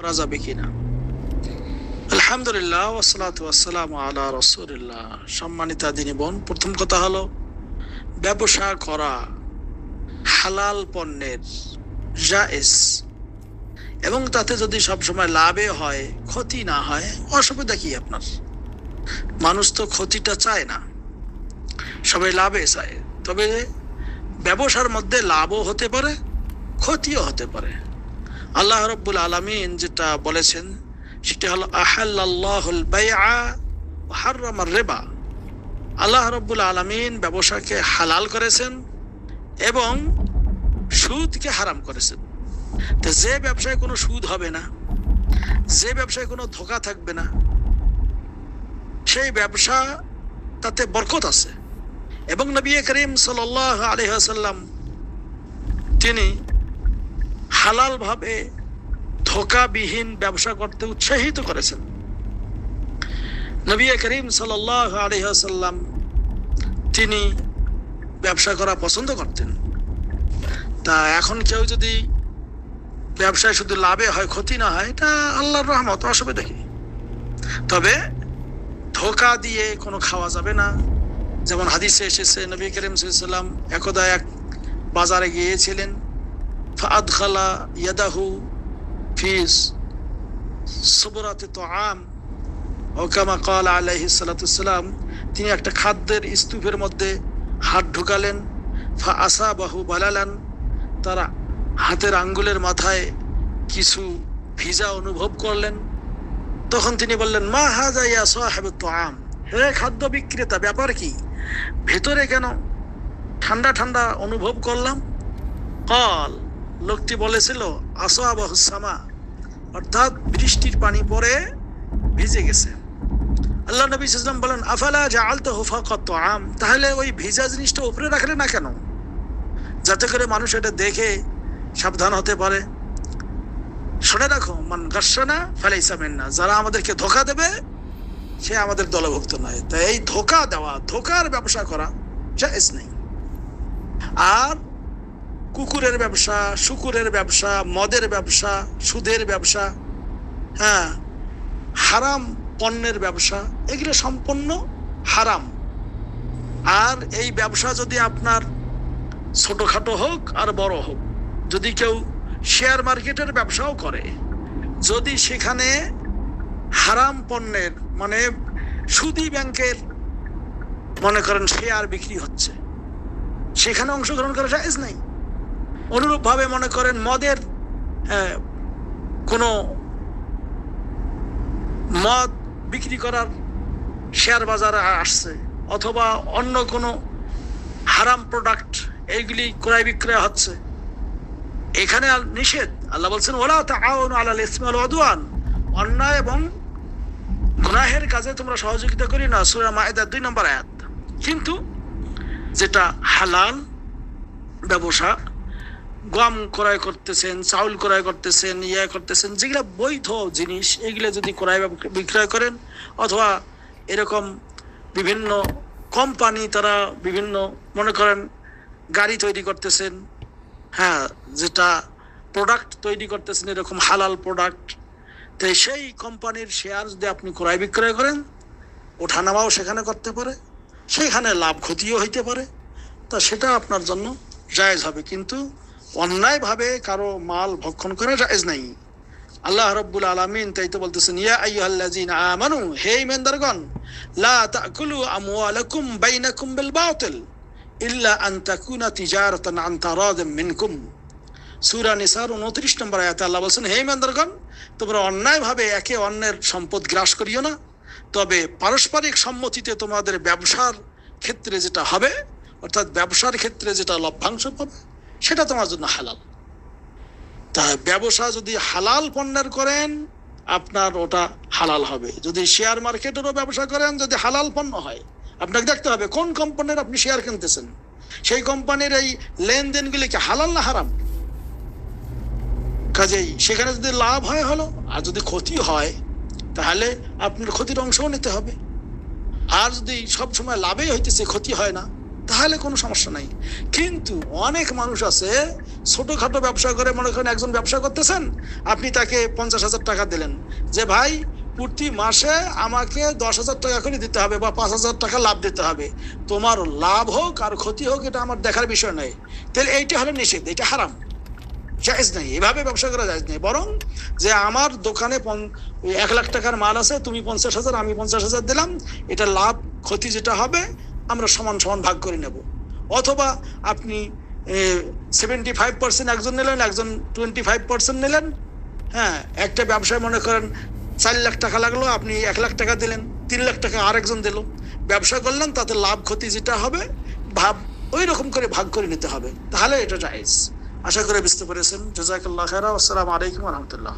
করা যাবে কিনা আলহামদুলিল্লাহ ওসালাত ওয়াসালাম আলা রসুলিল্লাহ। সম্মানিতা দিনী বোন, প্রথম কথা হলো, ব্যবসা করা হালাল পণ্যের জায়েজ। এবং তাতে যদি সবসময় লাভে হয়, ক্ষতি না হয়, অসুবিধা কি আপনার? মানুষ তো ক্ষতিটা চায় না, সবাই লাভে চায়। তবে ব্যবসার মধ্যে লাভও হতে পারে, ক্ষতিও হতে পারে। আল্লাহ রব্বুল আলমিন যেটা বলেছেন, সেটা হলো আহাল্লাহুল রিবা। আল্লাহ রব্বুল আলমিন ব্যবসাকে হালাল করেছেন এবং সুদকে হারাম করেছেন। তো যে ব্যবসায় কোনো সুদ হবে না, যে ব্যবসায় কোনো ধোকা থাকবে না, সেই ব্যবসা তাতে বরকত আছে। এবং নবী করিম সাল আলহাসাল্লাম তিনি হালালভাবে ধোকাবিহীন ব্যবসা করতে উৎসাহিত করেছেন। নবী করিম সাল আলহাসাল্লাম তিনি ব্যবসা করা পছন্দ করতেন। তা এখন কেউ যদি ব্যবসায় শুধু লাভে হয়, ক্ষতি না হয়, এটা আল্লাহর রহমত, অসুবিধা কি তবে ধোকা দিয়ে কোনো খাওয়া যাবে না। যেমন হাদিসে এসেছে, নবী করিম সাল্লাম একদা এক বাজারে গিয়েছিলেন ফাদখালা ইয়াদাহু ফিস সবরাতে তো আম ওকামা কাল আলাইহি তিনি একটা খাদ্যের স্তূপের মধ্যে হাত ঢুকালেন ফা আসা বাহু বালালান তারা হাতের আঙ্গুলের মাথায় কিছু ভিজা অনুভব করলেন। তখন তিনি বললেন, মা হাজা ইয়া তো আম হে খাদ্য বিক্রেতা, ব্যাপার কি? ভেতরে কেন ঠান্ডা ঠান্ডা অনুভব করলাম? কল। লোকটি বলেছিল, আসো আসোয়াবাহুসামা অর্থাৎ বৃষ্টির পানি পরে ভিজে গেছে। আল্লাহ নবী ইসলাম বলেন, আফালা যা আলতো হুফা কত আম তাহলে ওই ভিজা জিনিসটা উপরে রাখলে না কেন? যাতে করে মানুষ এটা দেখে সাবধান হতে পারে। শুনে রাখো, মান গাসানা ফেলাইসামেন না যারা আমাদেরকে ধোকা দেবে, সে আমাদের দলভুক্ত নয়। তাই এই ধোকা দেওয়া, ধোকার ব্যবসা করা জায়েজ নেই। আর কুকুরের ব্যবসা, শুকুরের ব্যবসা, মদের ব্যবসা, সুদের ব্যবসা হ্যাঁ হারাম পণ্যের ব্যবসা, এগুলো সম্পূর্ণ হারাম। আর এই ব্যবসা যদি আপনার ছোটখাটো হোক আর বড় হোক, যদি কেউ শেয়ার মার্কেটের ব্যবসাও করে, যদি সেখানে হারাম পণ্যের মানে সুদি ব্যাংকের, মনে করেন শেয়ার বিক্রি হচ্ছে, সেখানে অংশগ্রহণ করা জায়েজ নাই। অনুরূপভাবে মনে করেন মদের কোনো মদ বিক্রি করার শেয়ার বাজারে আসছে, অথবা অন্য কোনো হারাম প্রোডাক্ট এইগুলি ক্রয় বিক্রয় হচ্ছে। এখানে নিষেধ। আল্লাহ বলছেন, ওলা তাআউনু আলাল ইসমি ওয়াল উদওয়ান। অন্যায় এবং গুনাহের কাজে তোমরা সহযোগিতা করি না, সূরা মাইদা দুই নম্বর আয়াত। কিন্তু যেটা হালাল ব্যবসা গম ক্রয় করতেছেন, চাউল ক্রয় করতেছেন ইয়ে করতেছেন, যেগুলো বৈধ জিনিস, এগুলো যদি ক্রয় বা বিক্রয় করেন, অথবা এরকম বিভিন্ন কোম্পানি তারা বিভিন্ন, মনে করেন, গাড়ি তৈরি করতেছেন হ্যাঁ যেটা প্রোডাক্ট তৈরি করতেছেন, এরকম হালাল প্রোডাক্ট তো সেই কোম্পানির শেয়ার যদি আপনি ক্রয় বিক্রয় করেন, ওঠানামাও সেখানে করতে পারে, সেখানে লাভ ক্ষতিও হইতে পারে, তা সেটা আপনার জন্য জায়েজ হবে। কিন্তু অন্যায়ভাবে কারও মাল ভক্ষণ করা জায়েজ নাই। আল্লাহ রব্বুল আলামিন তাই তো বলতেছেন, ইয়া আইয়ুহাল্লাযিনা আমানু, হে ইমানদারগণ লা তাকুলু আমওয়ালাকুম বাইনাকুম বিল বাতিল, ইল্লা আন তাকুনা তিজারাতান আন তারাদিম মিনকুম। সূরা নিসার 29 নম্বর আয়াতে আল্লাহ বলছেন, হে ইমানদারগণ তোমরা অন্যায়ভাবে একে অন্যের সম্পদ গ্রাস করিও না, তবে পারস্পরিক সম্মতিতে তোমাদের ব্যবসার ক্ষেত্রে যেটা হবে, অর্থাৎ ব্যবসার ক্ষেত্রে যেটা লভ্যাংশ পাবে সেটা তোমার জন্য হালাল। তা ব্যবসা যদি হালাল পণ্যের করেন, আপনার ওটা হালাল হবে। যদি শেয়ার মার্কেটেরও ব্যবসা করেন, যদি হালাল পণ্য হয়, আপনাকে দেখতে হবে কোন কোম্পানির আপনি শেয়ার কিনতেছেন। সেই কোম্পানির এই লেনদেনগুলি কি হালাল না হারাম? কাজেই সেখানে যদি লাভ হয় হলো, আর যদি ক্ষতি হয়, তাহলে আপনার ক্ষতির অংশও নিতে হবে। আর যদি সবসময় লাভেই হইতেছে, ক্ষতি হয় না তাহলে কোনো সমস্যা নাই। কিন্তু অনেক মানুষ আছে, ছোটখাটো ব্যবসা করে মনে করেন একজন ব্যবসা করতেছেন, আপনি তাকে পঞ্চাশ হাজার টাকা দিলেন। যে, ভাই, প্রতি মাসে আমাকে দশ হাজার টাকা করে দিতে হবে বা পাঁচ হাজার টাকা লাভ দিতে হবে। তোমার লাভ হোক আর ক্ষতি হোক, এটা আমার দেখার বিষয় নয় তাহলে এইটা হলো নিষেধ, এটা হারাম। জায়েজ নেই, এভাবে ব্যবসা করা জায়েজ নেই। বরং যে, আমার দোকানে এক লাখ টাকার মাল আছে, তুমি পঞ্চাশ হাজার, আমি পঞ্চাশ হাজার দিলাম, এটা লাভ ক্ষতি যেটা হবে আমরা সমান সমান ভাগ করে নেব। অথবা আপনি সেভেন্টি ফাইভ পার্সেন্ট একজন নিলেন, একজন টোয়েন্টি ফাইভ পার্সেন্ট নিলেন। হ্যাঁ একটা ব্যবসায় মনে করেন চার লাখ টাকা লাগল, আপনি এক লাখ টাকা দিলেন, তিন লাখ টাকা আরেকজন দিল। ব্যবসা করলেন, তাতে লাভ, ক্ষতি যেটা হবে, ভাব ওই রকম করে ভাগ করে নিতে হবে। তাহলে এটা জায়েজ। আশা করে বুঝতে পেরেছেন। জাজাকাল্লাহ খেরা আসসালামু আলাইকুম রহমতুল্লাহ।